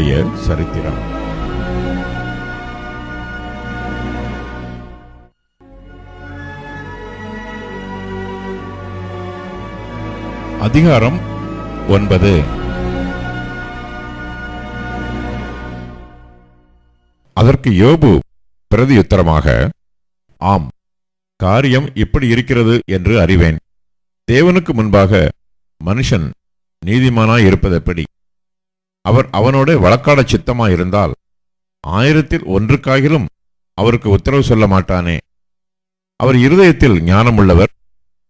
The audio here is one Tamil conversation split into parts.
யோபுடைய சரித்திரம். அதிகாரம் ஒன்பது. அதற்கு யோபு பிரதியுத்தரமாக ஆம் காரியம் இப்படி இருக்கிறது என்று அறிவேன். தேவனுக்கு முன்பாக மனுஷன் நீதிமானாய் இருப்பதெப்படி அவர் அவனோட வழக்காட சித்தமாயிருந்தால் ஆயிரத்தில் ஒன்றுக்காகிலும் அவருக்கு உத்தரவு சொல்ல மாட்டானே. அவர் இருதயத்தில் ஞானமுள்ளவர்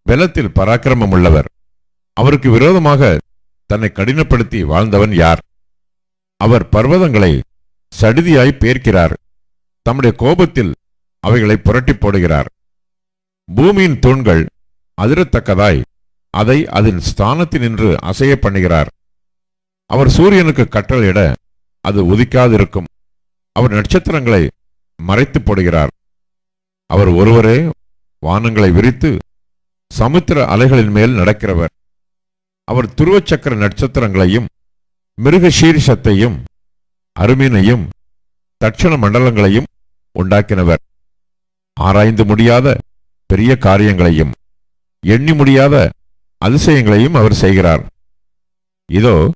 பலத்தில் பராக்கிரமம் உள்ளவர் அவருக்கு விரோதமாக தன்னை கடினப்படுத்தி வாழ்ந்தவன் யார்? அவர் பர்வதங்களை சடுதியாய் பேர்க்கிறார். தம்முடைய கோபத்தில் அவைகளை புரட்டிப் போடுகிறார். பூமியின் தூண்கள் அதிரத்தக்கதாய் அதை அதன் ஸ்தானத்தினின்று அசைய பண்ணுகிறார். அவர் சூரியனுக்கு கட்டளையிட அது உதிக்காதிருக்கும். அவர் நட்சத்திரங்களை மறைத்துப் போடுகிறார். அவர் ஒருவரே வானங்களை விரித்து சமுத்திர அலைகளின் மேல் நடக்கிறவர். அவர் துருவச்சக்கர நட்சத்திரங்களையும் மிருக சீரிஷத்தையும் அருமீனையும் தட்சண மண்டலங்களையும் உண்டாக்கினவர். ஆராய்ந்து முடியாத பெரிய காரியங்களையும் எண்ணி முடியாத அதிசயங்களையும் அவர் செய்கிறார். இதோ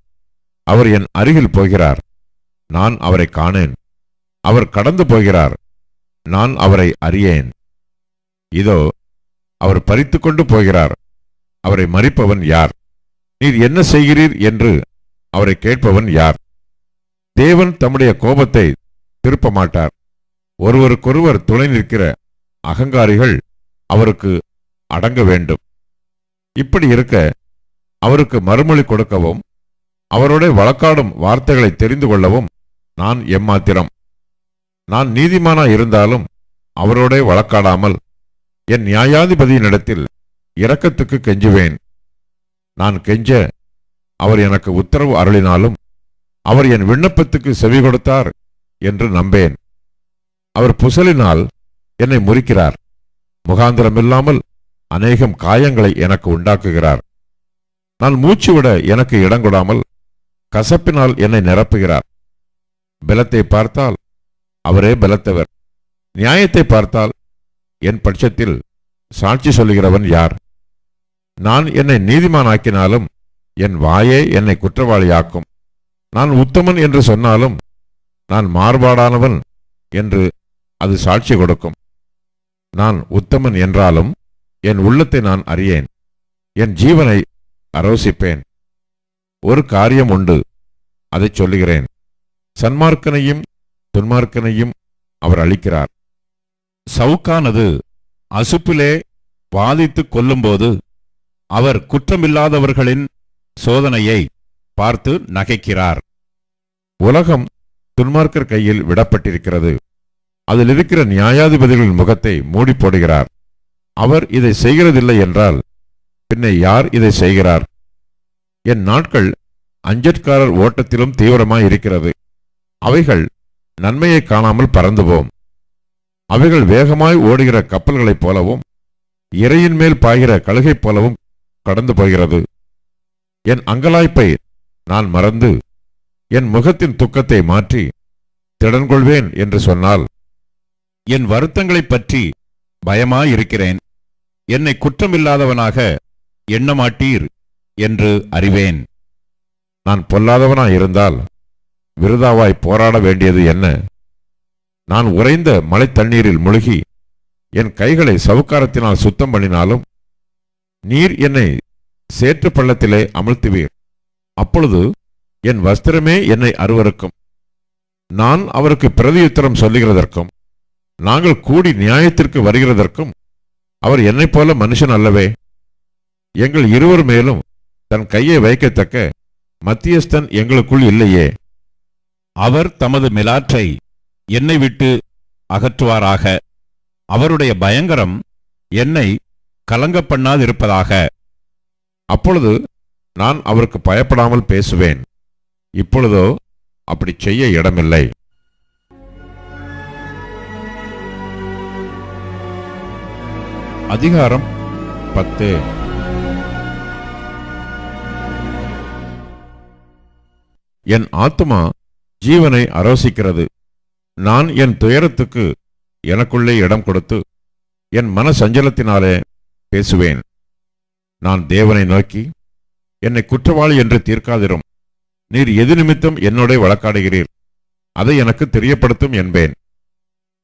அவர் என் அருகில் போகிறார். நான் அவரை காணேன். அவர் கடந்து போகிறார். நான் அவரை அறியேன். இதோ அவர் பறித்து கொண்டு போகிறார். அவரை மறிப்பவன் யார்? நீர் என்ன செய்கிறீர் என்று அவரை கேட்பவன் யார்? தேவன் தம்முடைய கோபத்தை திருப்ப மாட்டார் ஒருவருக்கொருவர் துணை நிற்கிற அகங்காரிகள் அவருக்கு அடங்க வேண்டும். இப்படி இருக்க அவருக்கு மறுமொழி கொடுக்கவும் அவரோட வழக்காடும் வார்த்தைகளை தெரிந்து கொள்ளவும் நான் எம்மாத்திரம். நான் நீதிமானா இருந்தாலும் அவரோட வழக்காடாமல் என் நியாயாதிபதியினிடத்தில் இரக்கத்துக்கு கெஞ்சுவேன். நான் கெஞ்ச அவர் எனக்கு உத்தரவு அருளினாலும் அவர் என் விண்ணப்பத்துக்கு செவி கொடுத்தார் என்று நம்பேன். அவர் புசலினால் என்னை முறிக்கிறார். முகாந்திரமில்லாமல் அநேகம் காயங்களை எனக்கு உண்டாக்குகிறார். நான் மூச்சு விட எனக்கு இடங்கொடாமல் கசப்பினால் என்னை நிரப்புகிறார். பலத்தை பார்த்தால் அவரே பலத்தவர். நியாயத்தை பார்த்தால் என் பட்சத்தில் சாட்சி சொல்லுகிறவன் யார்? நான் என்னை நீதிமானாக்கினாலும் என் வாயே என்னை குற்றவாளியாக்கும். நான் உத்தமன் என்று சொன்னாலும் நான் மாறுபாடானவன் என்று அது சாட்சி கொடுக்கும். நான் உத்தமன் என்றாலும் என் உள்ளத்தை நான் அறியேன். என் ஜீவனை அரோசிப்பேன் ஒரு காரியம் உண்டு. அதைச் சொல்லுகிறேன். சன்மார்க்கனையும் துன்மார்க்கனையும் அவர் அளிக்கிறார் சவுக்கானது அசுப்பிலே வாதித்துக் கொல்லும்போது அவர் குற்றமில்லாதவர்களின் சோதனையை பார்த்து நகைக்கிறார். உலகம் துன்மார்க்கர் கையில் விடப்பட்டிருக்கிறது. அதில் இருக்கிற நியாயாதிபதிகளின் முகத்தை மூடி போடுகிறார். அவர் இதை செய்கிறதில்லை என்றால் பின்ன யார் இதை செய்கிறார்? என் நாட்கள் அஞ்சற்காரர் ஓட்டத்திலும் தீவிரமாய் இருக்கிறது அவைகள் நன்மையை காணாமல் பறந்துவோம் அவைகள் வேகமாய் ஓடுகிற கப்பல்களைப் போலவும் இறையின் மேல் பாய்கிற கழுகைப் போலவும் கடந்து போகிறது. என் அங்கலாய்ப்பை நான் மறந்து என் முகத்தின் துக்கத்தை மாற்றி திடன்கொள்வேன் என்று சொன்னால் என் வருத்தங்களைப் பற்றி பயமாயிருக்கிறேன். என்னை குற்றமில்லாதவனாக எண்ணமாட்டீர். என்று அறிவேன். நான் பொல்லாதவனாயிருந்தால் விருதாவாய் போராட வேண்டியது என்ன? நான் உறைந்த மழை தண்ணீரில் முழுகி என் கைகளை சவுக்காரத்தினால் சுத்தம் பண்ணினாலும் நீர் என்னை சேற்று பள்ளத்திலே அமழ்த்துவீர். அப்பொழுது என் வஸ்திரமே என்னை அருவருக்கும். நான் அவருக்கு பிரதியுத்தரம் சொல்லுகிறதற்கும் நாங்கள் கூடி நியாயத்திற்கு வருகிறதற்கும் அவர் என்னைப் போல மனுஷன் அல்லவே. எங்கள் இருவர் மேலும் தன் கையை வைக்கத்தக்க மத்தியஸ்தன் எங்களுக்குள் இல்லையே. அவர் தமது மிலாற்றை என்னை விட்டு அகற்றுவாராக. அவருடைய பயங்கரம் என்னை கலங்க பண்ணாதிருப்பதாக அப்பொழுது நான் அவருக்கு பயப்படாமல் பேசுவேன். இப்பொழுதோ அப்படி செய்ய இடமில்லை. அதிகாரம் பத்து. என் ஆத்மா ஜீவனை அரோசிக்கிறது நான் என் துயரத்துக்கு எனக்குள்ளே இடம் கொடுத்து என் மன சஞ்சலத்தினாலே பேசுவேன். நான் தேவனை நோக்கி என்னை குற்றவாளி என்று தீர்க்காதிரும். நீர் எது நிமித்தம் என்னோட வழக்காடுகிறீர்? அதை எனக்கு தெரியப்படுத்தும் என்பேன்.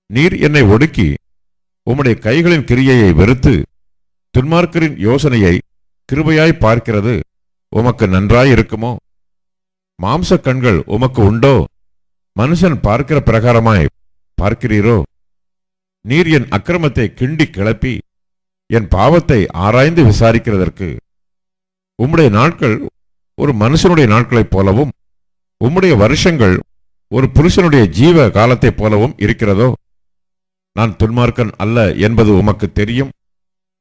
நீர் என்னை ஒடுக்கி உம்முடைய கைகளின் கிரியையை வெறுத்து துன்மார்க்கரின் யோசனையை கிருபையாய் பார்க்கிறது. உமக்கு நன்றாய் இருக்குமோ? மாம்ச கண்கள் உமக்கு உண்டோ? மனுஷன் பார்க்கிற பிரகாரமாய் பார்க்கிறீரோ? நீர் என் அக்கிரமத்தை கிண்டி கிளப்பி என் பாவத்தை ஆராய்ந்து விசாரிக்கிறதற்கு உம்முடைய நாட்கள் ஒரு மனுஷனுடைய நாட்களைப் போலவும் உம்முடைய வருஷங்கள் ஒரு புருஷனுடைய ஜீவ காலத்தைப் போலவும் இருக்கிறதோ? நான் துன்மார்க்கன் அல்ல என்பது உமக்கு தெரியும்.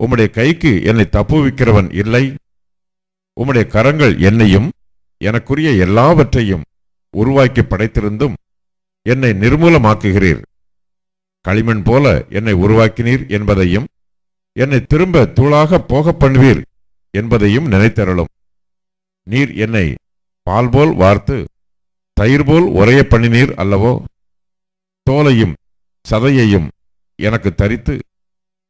உம்முடைய கைக்கு என்னை தப்புவிக்கிறவன் இல்லை. உம்முடைய கரங்கள் என்னையும் எனக்குரிய எல்லாவற்றையும் உருவாக்கி படைத்திருந்தும் என்னை நிர்மூலமாக்குகிறீர். களிமண் போல என்னை உருவாக்கினீர் என்பதையும் என்னை திரும்ப தூளாக போகப் பண்ணுவீர் என்பதையும் நினைத்தருளும். நீர் என்னை பால் போல் வார்த்து தயிர் போல் உரைய பண்ணினீர் அல்லவோ? தோலையும் சதையையும் எனக்கு தரித்து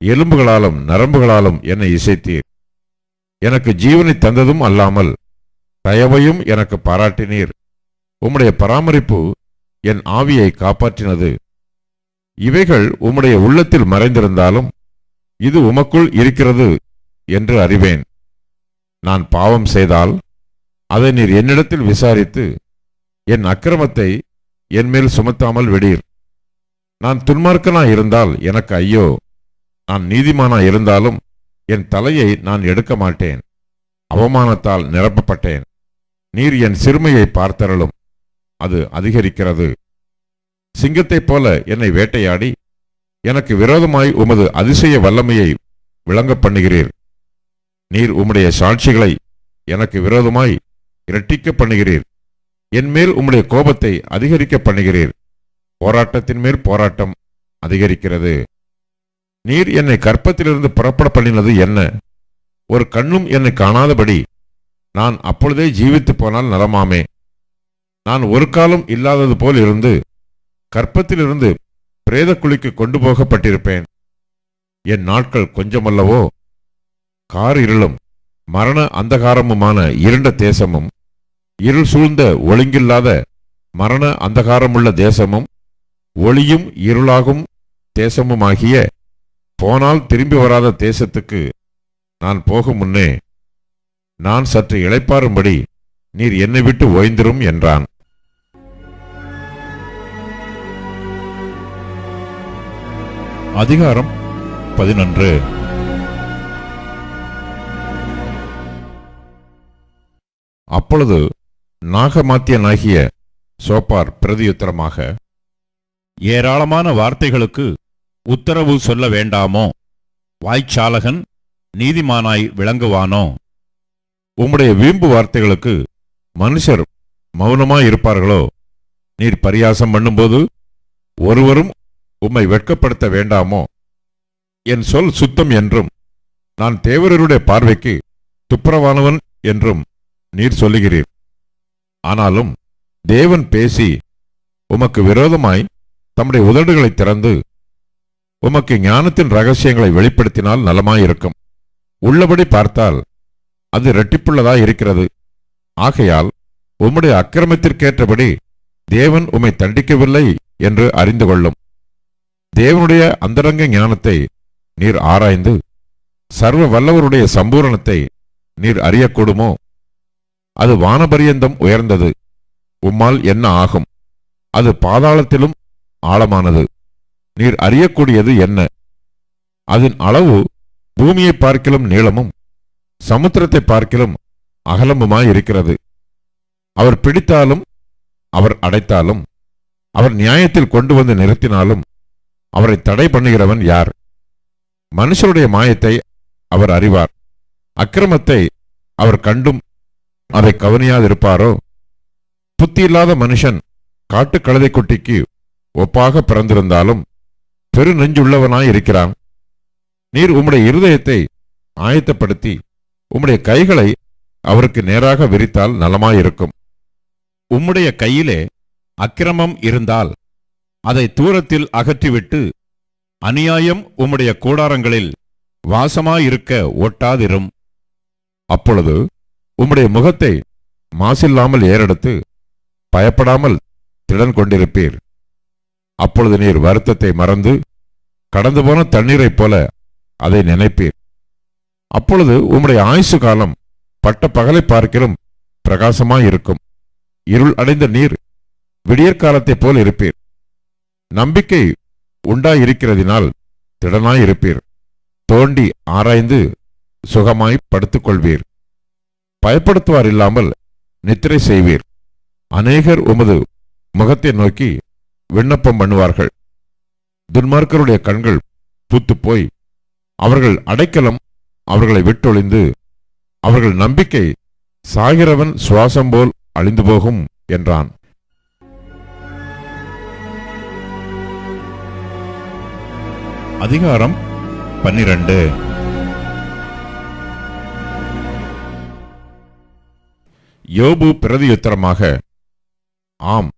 எலும்புகளாலும் நரம்புகளாலும் என்னை இசைத்தீர். எனக்கு ஜீவனை தந்ததும் அல்லாமல் தயவையும் எனக்கு பாராட்டினீர். உம்முடைய பராமரிப்பு என் ஆவியை காப்பாற்றினது. இவைகள் உம்முடைய உள்ளத்தில் மறைந்திருந்தாலும் இது உமக்குள் இருக்கிறது என்று அறிவேன். நான் பாவம் செய்தால் அதை நீர் என்னிடத்தில் விசாரித்து என் அக்கிரமத்தை என்மேல் சுமத்தாமல் விடீர். நான் துன்மார்க்கனாய் இருந்தால் எனக்கு ஐயோ நான் நீதிமானா இருந்தாலும் என் தலையை நான் எடுக்க மாட்டேன். அவமானத்தால் நிரப்பப்பட்டேன். நீர் என் சிறுமையை பார்த்தரலும் அது அதிகரிக்கிறது. சிங்கத்தைப் போல என்னை வேட்டையாடி எனக்கு விரோதமாய் உமது அதிசய வல்லமையை விளங்கப் பண்ணுகிறீர். நீர் உம்முடைய சாட்சிகளை எனக்கு விரோதமாய் இரட்டிக்க பண்ணுகிறீர். என் மேல் உம்முடைய கோபத்தை அதிகரிக்க பண்ணுகிறீர். போராட்டத்தின் மேல் போராட்டம் அதிகரிக்கிறது. நீர் என்னை கற்பத்திலிருந்து புறப்பட பண்ணினது என்ன? ஒரு கண்ணும் என்னை காணாதபடி நான் அப்பொழுதே ஜீவித்து போனால் நலமாமே. நான் ஒரு காலம் இல்லாதது போல் இருந்து கற்பத்திலிருந்து பிரேத குழிக்கு கொண்டு போகப்பட்டிருப்பேன். என் நாட்கள் கொஞ்சமல்லவோ? கார் இருளும் மரண அந்தகாரமுமான இருண்ட தேசமும் இருள் சூழ்ந்த ஒழுங்கில்லாத மரண அந்தகாரமுள்ள தேசமும் ஒளியும் இருளாகும் தேசமுமாகிய போனால் திரும்பி வராத தேசத்துக்கு நான் போகும் முன்னே நான் சற்று இளைப்பாறும்படி நீர் என்னை விட்டு ஓய்ந்திரும் என்றான். அதிகாரம் பதினொன்று. அப்பொழுது நாகமாத்தியனாகிய சோப்பார் பிரதியுத்தரமாக ஏராளமான வார்த்தைகளுக்கு உத்தரவு சொல்ல வேண்டாமோ? வாய்ச்சாலகன் நீதிமானாய் விளங்குவானோ? உம்முடைய வீம்பு வார்த்தைகளுக்கு மனுஷர் மௌனமாய் இருப்பார்களோ? நீர் பரியாசம் பண்ணும்போது ஒருவரும் உம்மை வெட்கப்படுத்த வேண்டாமோ? என் சொல் சுத்தம் என்றும் நான் தேவரருடைய பார்வைக்கு துப்புரவானவன் என்றும் நீர் சொல்லுகிறீர். ஆனாலும் தேவன் பேசி உமக்கு விரோதமாய் தம்முடைய உதடுகளை திறந்து உமக்கு ஞானத்தின் ரகசியங்களை வெளிப்படுத்தினால் நலமாயிருக்கும். உள்ளபடி பார்த்தால் அது இரட்டிப்புள்ளதாய் இருக்கிறது. ஆகையால் உம்முடைய அக்கிரமத்திற்கேற்றபடி தேவன் உம்மை தண்டிக்கவில்லை என்று அறிந்து கொள்ளும். தேவனுடைய அந்தரங்க ஞானத்தை நீர் ஆராய்ந்து சர்வ வல்லவருடைய சம்பூரணத்தை நீர் அறியக்கூடுமோ? அது வானபரியந்தம் உயர்ந்தது. உம்மால் என்ன ஆகும்? அது பாதாளத்திலும் ஆழமானது. நீர் அறியக்கூடியது என்ன? அதன் அளவு பூமியை பார்க்கிலும் நீளமும் சமுத்திரத்தை பார்க்கிலும் அகலமுமாயிருக்கிறது அவர் பிடித்தாலும் அவர் அடைத்தாலும் அவர் நியாயத்தில் கொண்டு வந்து நிறுத்தினாலும் அவரை தடை பண்ணுகிறவன் யார்? மனுஷருடைய மாயத்தை அவர் அறிவார். அக்கிரமத்தை அவர் கண்டும் அதை கவனியாதிருப்பாரோ? புத்தியில்லாத மனுஷன் காட்டுக் கழுதை குட்டிக்கு ஒப்பாக பிறந்திருந்தாலும் பெரு நெஞ்சுள்ளவனாயிருக்கிறான் நீர் உம்முடைய இருதயத்தை ஆயத்தப்படுத்தி உம்முடைய கைகளை அவருக்கு நேராக விரித்தால் நலமாயிருக்கும். உம்முடைய கையிலே அக்கிரமம் இருந்தால் அதை தூரத்தில் அகற்றிவிட்டு அநியாயம் உம்முடைய கூடாரங்களில் வாசமாயிருக்க ஒட்டாதிரும். அப்பொழுது உம்முடைய முகத்தை மாசில்லாமல் ஏறெடுத்து பயப்படாமல் திடன் கொண்டிருப்பீர். அப்பொழுது நீர் வருத்தத்தை மறந்து கடந்து போன தண்ணீரைப் போல அதை நினைப்பீர். அப்பொழுது உம்முடைய ஆயுசு காலம் பட்ட பகலை பார்க்கிலும் பிரகாசமாயிருக்கும். இருள் அடைந்த நீர் விடியற்காலத்தைப் போல் இருப்பீர். நம்பிக்கை உண்டாயிருக்கிறதினால் திடனாயிருப்பீர். தோண்டி ஆராய்ந்து சுகமாய் படுத்துக் கொள்வீர் பயப்படுத்துவார் இல்லாமல் நித்திரை செய்வீர். அநேகர் உமது முகத்தை நோக்கி விண்ணப்பம் பண்ணுவார்கள். துன்மார்க்கருடைய கண்கள் பூத்துப் போய் அவர்கள் அடைக்கலம் அவர்களை விட்டொழிந்து அவர்கள் நம்பிக்கை சாகிறவன் சுவாசம் போல் அழிந்து போகும் என்றான். அதிகாரம் பன்னிரண்டு. யோபு பிரதியுத்தரமாக ஆம்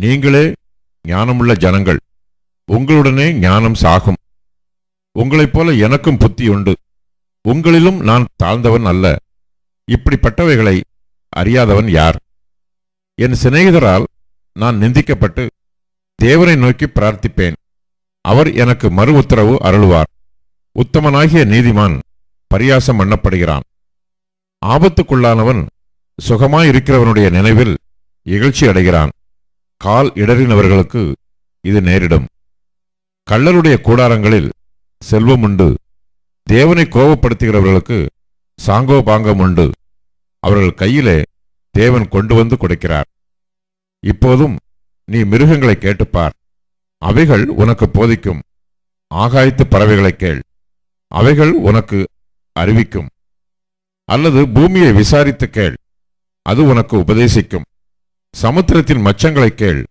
நீங்களே ஞானமுள்ள ஜனங்கள். உங்களுடனே ஞானம் சாகும். உங்களைப் போல எனக்கும் புத்தி உண்டு. உங்களிலும் நான் தாழ்ந்தவன் அல்ல. இப்படிப்பட்டவைகளை அறியாதவன் யார்? என் சிநேகிதரால் நான் நிந்திக்கப்பட்டு தேவனை நோக்கி பிரார்த்திப்பேன். அவர் எனக்கு மறு உத்தரவு அருளுவார். உத்தமனாகிய நீதிமான் பரியாசம் பண்ணப்படுகிறான். ஆபத்துக்குள்ளானவன் சுகமாயிருக்கிறவனுடைய நினைவில் இகழ்ச்சி அடைகிறான். கால் இடறினவர்களுக்கு இது நேரிடும். கள்ளருடைய கூடாரங்களில் செல்வம் உண்டு. தேவனை கோபப்படுத்துகிறவர்களுக்கு சாங்கோபாங்கம் உண்டு. அவர்கள் கையிலே தேவன் கொண்டு வந்து கொடுக்கிறார். இப்போதும் நீ மிருகங்களை கேட்டுப்பார். அவைகள் உனக்கு போதிக்கும். ஆகாயத்து பறவைகளை கேள். அவைகள் உனக்கு அறிவிக்கும். அல்லது பூமியை விசாரித்து கேள். அது உனக்கு உபதேசிக்கும். சமுத்திரத்தின் மச்சங்களை கேள்.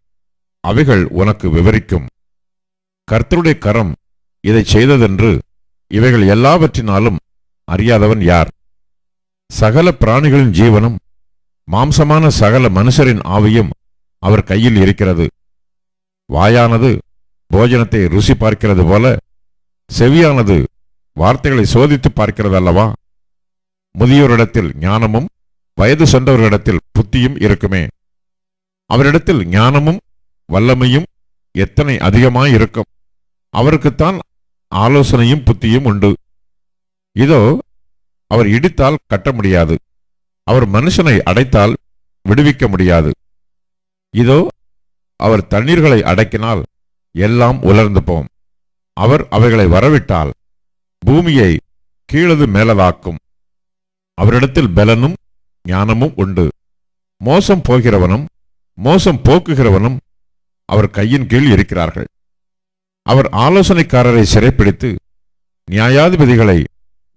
அவைகள் உனக்கு விவரிக்கும். கர்த்தருடைய கரம் இதை செய்ததென்று இவைகள் எல்லாவற்றினாலும் அறியாதவன் யார்? சகல பிராணிகளின் ஜீவனும் மாம்சமான சகல மனுஷரின் ஆவியும் அவர் கையில் இருக்கிறது. வாயானது போஜனத்தை ருசி பார்க்கிறது போல செவியானது வார்த்தைகளை சோதித்து பார்க்கிறது அல்லவா? முதியோரிடத்தில் ஞானமும் வயது சென்றவர்களிடத்தில் புத்தியும் இருக்குமே. அவரிடத்தில் ஞானமும் வல்லமையும் எத்தனை அதிகமாயிருக்கும்? அவருக்குத்தான் ஆலோசனையும் புத்தியும் உண்டு. இதோ அவர் இடித்தால் கட்ட முடியாது. அவர் மனுஷனை அடைத்தால் விடுவிக்க முடியாது. இதோ அவர் தண்ணீர்களை அடக்கினால் எல்லாம் உலர்ந்து போம். அவர் அவைகளை வரவிட்டால் பூமியை கீழது மேலதாக்கும். அவரிடத்தில் பலனும் ஞானமும் உண்டு. மோசம் போகிறவனும் மோசம் போக்குகிறவனும் அவர் கையின் கீழ் இருக்கிறார்கள். அவர் ஆலோசனைக்காரரை சிறைப்பிடித்து நியாயாதிபதிகளை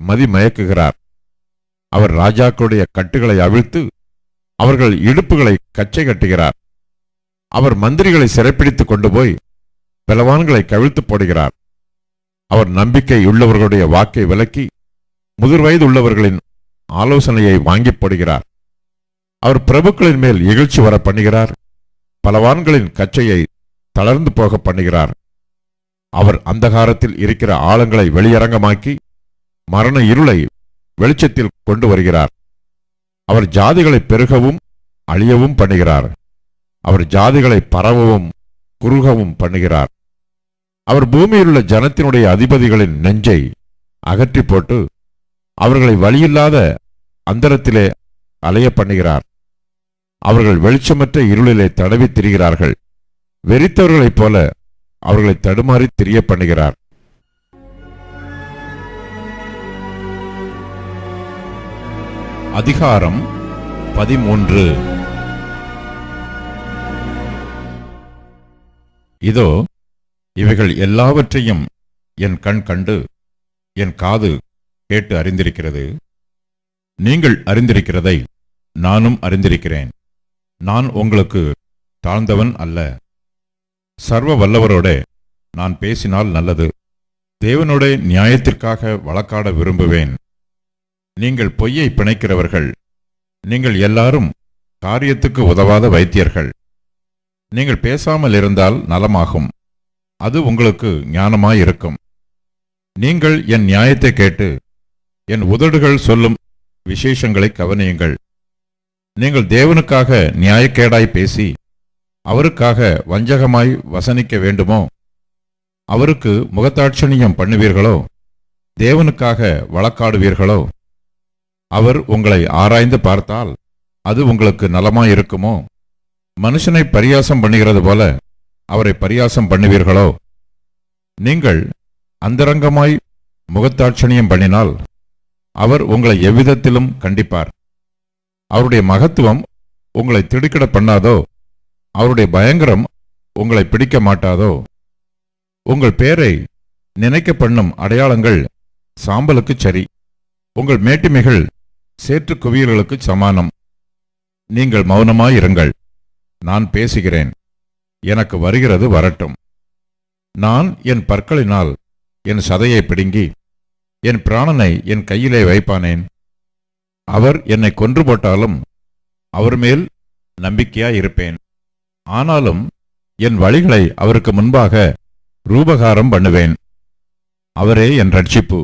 மதிமயக்குகிறார். அவர் ராஜாக்களுடைய கட்டுகளை அவிழ்த்து அவர்கள் இடுப்புகளை கச்சை கட்டுகிறார். அவர் மந்திரிகளை சிறைப்பிடித்துக் கொண்டு போய் பலவான்களை கவிழ்த்து போடுகிறார். அவர் நம்பிக்கை உள்ளவர்களுடைய வாக்கை விலக்கி முதிர் வயது உள்ளவர்களின் ஆலோசனையை வாங்கிப் போடுகிறார். அவர் பிரபுக்களின் மேல் இகழ்ச்சி வர பண்ணுகிறார். பலவான்களின் கச்சையை தளர்ந்து போக பண்ணுகிறார். அவர் அந்தகாரத்தில் இருக்கிற ஆழங்களை வெளியரங்கமாக்கி மரண இருளை வெளிச்சத்தில் கொண்டு வருகிறார். அவர் ஜாதிகளை பெருகவும் அழியவும் பண்ணுகிறார். அவர் ஜாதிகளை பரவவும் குறுகவும் பண்ணுகிறார். அவர் பூமியிலுள்ள ஜனத்தினுடைய அதிபதிகளின் நெஞ்சை அகற்றி போட்டு அவர்களை வழியில்லாத அந்தரத்திலே அலைய பண்ணுகிறார். அவர்கள் வெளிச்சமற்ற இருளிலே தடவித் திரிகிறார்கள். வெறித்தவர்களைப் போல அவர்களை தடுமாறி தெரிய பண்ணுகிறார் அதிகாரம் பதிமூன்று. இதோ இவைகள் எல்லாவற்றையும் என் கண் கண்டு என் காது கேட்டு அறிந்திருக்கிறது. நீங்கள் அறிந்திருக்கிறதை நானும் அறிந்திருக்கிறேன். நான் உங்களுக்கு தாழ்ந்தவன் அல்ல. சர்வ வல்லவரோட நான் பேசினால் நல்லது. தேவனோட நியாயத்திற்காக வழக்காட விரும்புவேன். நீங்கள் பொய்யை பிணைக்கிறவர்கள். நீங்கள் எல்லாரும் காரியத்துக்கு உதவாத வைத்தியர்கள். நீங்கள் பேசாமல் இருந்தால் நலமாகும். அது உங்களுக்கு ஞானமாயிருக்கும். நீங்கள் என் நியாயத்தை கேட்டு என் உதடுகள் சொல்லும் விசேஷங்களை கவனியுங்கள். நீங்கள் தேவனுக்காக நியாயக்கேடாய் பேசி அவருக்காக வஞ்சகமாய் வசனிக்க வேண்டுமோ? அவருக்கு முகத்தாட்சணியம் பண்ணுவீர்களோ? தேவனுக்காக வழக்காடுவீர்களோ? அவர் உங்களை ஆராய்ந்து பார்த்தால் அது உங்களுக்கு நலமாயிருக்குமோ? மனுஷனை பரியாசம் பண்ணுகிறது போல அவரை பரியாசம் பண்ணுவீர்களோ? நீங்கள் அந்தரங்கமாய் முகத்தாட்சணியம் பண்ணினால் அவர் உங்களை எவ்விதத்திலும் கண்டிப்பார். அவருடைய மகத்துவம் உங்களை திடுக்கிட பண்ணாதோ? அவருடைய பயங்கரம் உங்களை பிடிக்க மாட்டாதோ? உங்கள் பேரை நினைக்க பண்ணும் அடையாளங்கள் சாம்பலுக்கு சரி. உங்கள் மேட்டிமைகள் சேற்று குவியல்களுக்கு சமானம். நீங்கள் மௌனமாயிருங்கள். நான் பேசுகிறேன். எனக்கு வருகிறது வரட்டும். நான் என் பற்களினால் என் சதையை பிடுங்கி என் பிராணனை என் கையிலே வைப்பானேன். அவர் என்னை கொன்று போட்டாலும் அவர் மேல் நம்பிக்கையாயிருப்பேன். ஆனாலும் என் வழிகளை அவருக்கு முன்பாக ரூபகாரம் பண்ணுவேன். அவரே என் ரட்சிப்பு.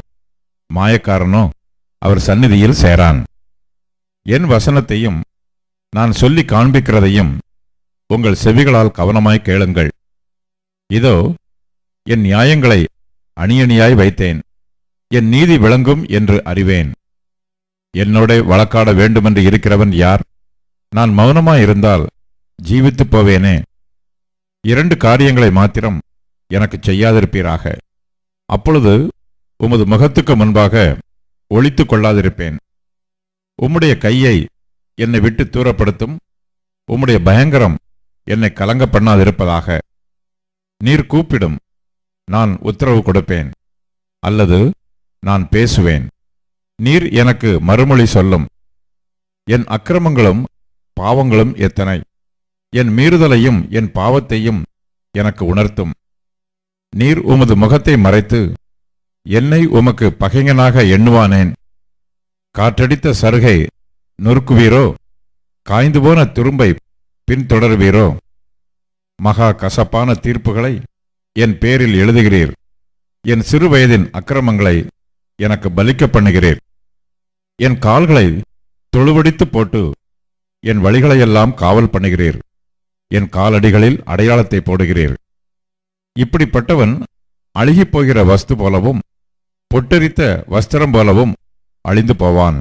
மாயக்காரனோ அவர் சந்நிதியில் சேரான். என் வசனத்தையும் நான் சொல்லி காண்பிக்கிறதையும் உங்கள் செவிகளால் கவனமாய் கேளுங்கள். இதோ என் நியாயங்களை அணியணியாய் வைத்தேன். என் நீதி விளங்கும் என்று அறிவேன். என்னோட வழக்காட வேண்டுமென்று இருக்கிறவன் யார்? நான் மௌனமாயிருந்தால் ஜீவித்துப் போவேனே. இரண்டு காரியங்களை மாத்திரம் எனக்கு செய்யாதிருப்பீராக. அப்பொழுது உமது முகத்துக்கு முன்பாக ஒழித்து கொள்ளாதிருப்பேன். உம்முடைய கையை என்னை விட்டு தூரப்படுத்தும். உம்முடைய பயங்கரம் என்னை கலங்க பண்ணாதிருப்பதாக. நீர் கூப்பிடும். நான் உத்தரவு கொடுப்பேன். அல்லது நான் பேசுவேன். நீர் எனக்கு மறுமொழி சொல்லும். என் அக்கிரமங்களும் பாவங்களும் எத்தனை? என் மீறுதலையும் என் பாவத்தையும் எனக்கு உணர்த்தும். நீர் உமது முகத்தை மறைத்து என்னை உமக்கு பகைஞனாக எண்ணுவானேன். காற்றடித்த சருகை நொறுக்குவீரோ? காய்ந்து போன துரும்பை பின்தொடர்வீரோ? மகா கசப்பான தீர்ப்புகளை என் பேரில் எழுதுகிறீர். என் சிறு வயதின் அக்கிரமங்களை எனக்கு பலிக்க பண்ணுகிறீர். என் கால்களை தொழுவடித்து போட்டு என் வழிகளையெல்லாம் காவல் பண்ணுகிறீர். என் காலடிகளில் அடையாளத்தை போடுகிறீர். இப்படிப்பட்டவன் அழுகிப் போகிற வஸ்து போலவும் பொட்டரித்த வஸ்திரம் போலவும் அழிந்து போவான்.